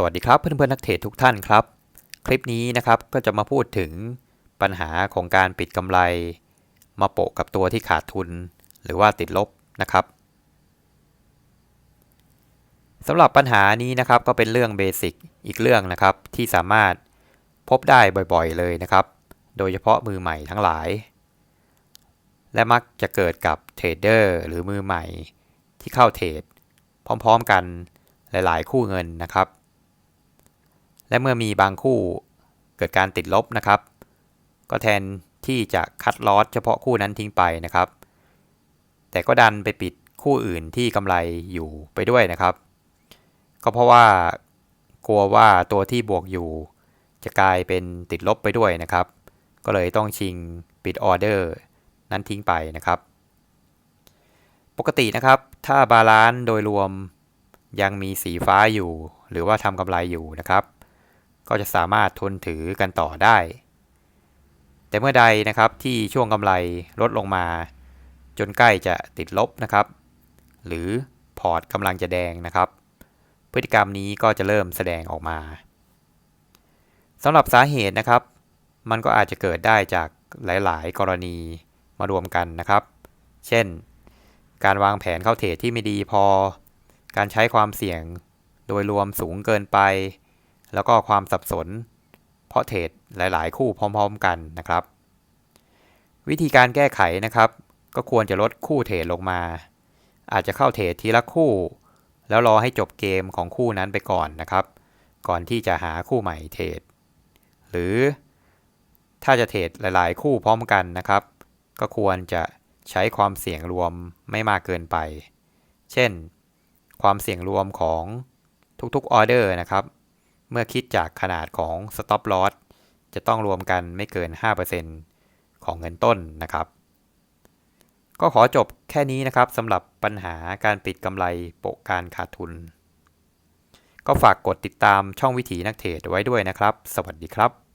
สวัสดีครับเพื่อนๆนักเทรดทุกท่านครับ คลิปนี้นะครับก็จะมาพูดถึงปัญหาของการปิดกำไร มาโปะกับตัวที่ขาดทุน หรือว่าติดลบนะครับสำหรับปัญหานี้นะครับก็เป็นเรื่องเบสิกอีกเรื่องนะครับที่สามารถพบได้บ่อยๆเลยนะครับ โดยเฉพาะมือใหม่ทั้งหลาย และมักจะเกิดกับเทรดเดอร์หรือมือใหม่ที่เข้าเทรดพร้อมๆกันหลายๆ คู่เงินนะครับ และเมื่อมีบางคู่เกิดการติดลบนะครับ ก็แทนที่จะคัดลอสเฉพาะคู่นั้นทิ้งไปนะครับ แต่ก็ดันไปปิดคู่อื่นที่กำไรอยู่ไปด้วยนะครับ ก็เพราะว่ากลัวว่าตัวที่บวกอยู่จะกลายเป็นติดลบไปด้วยนะครับ ก็เลยต้องชิงปิดออเดอร์นั้นทิ้งไปนะครับ ปกตินะครับ ถ้าบาลานซ์โดยรวมยังมีสีฟ้าอยู่ หรือว่าทำกำไรอยู่นะครับ ก็จะสามารถทนถือกันต่อได้ แต่เมื่อใดนะครับที่ช่วงกำไรลดลงมา จนใกล้จะติดลบนะครับ หรือพอร์ตกำลังจะแดงนะครับ พฤติกรรมนี้ก็จะเริ่มแสดงออกมาสำหรับสาเหตุนะครับ มันก็อาจจะเกิดได้จากหลาย ๆ กรณีมารวมกันนะครับ เช่น การวางแผนเข้าเทรดที่ไม่ดีพอ การใช้ความเสี่ยงโดยรวมสูงเกินไป แล้วก็ความสับสน เพราะเทรดหลาย ๆ คู่พร้อม ๆ กันนะครับ วิธีการแก้ไขนะครับ ก็ควรจะลดคู่เทรดลงมา อาจจะเข้าเทรดทีละคู่ แล้วรอให้จบเกมของคู่นั้นไปก่อนนะครับ ก่อนที่จะหาคู่ใหม่เทรดหรือถ้าจะเทรดหลาย ๆ คู่พร้อมกันนะครับ ก็ควรจะใช้ความเสี่ยงรวมไม่มากเกินไป เช่น ความเสี่ยงรวมของทุกๆออเดอร์นะครับ เมื่อคิดจากขนาดของ stop loss จะต้องรวมกันไม่เกิน 5%ของเงินต้นนะครับ ก็ขอจบแค่นี้นะครับสำหรับปัญหาการปิดกำไรโปะการขาดทุน ก็ฝากกดติดตามช่องวิถีนักเทรดไว้ด้วยนะครับ สวัสดีครับ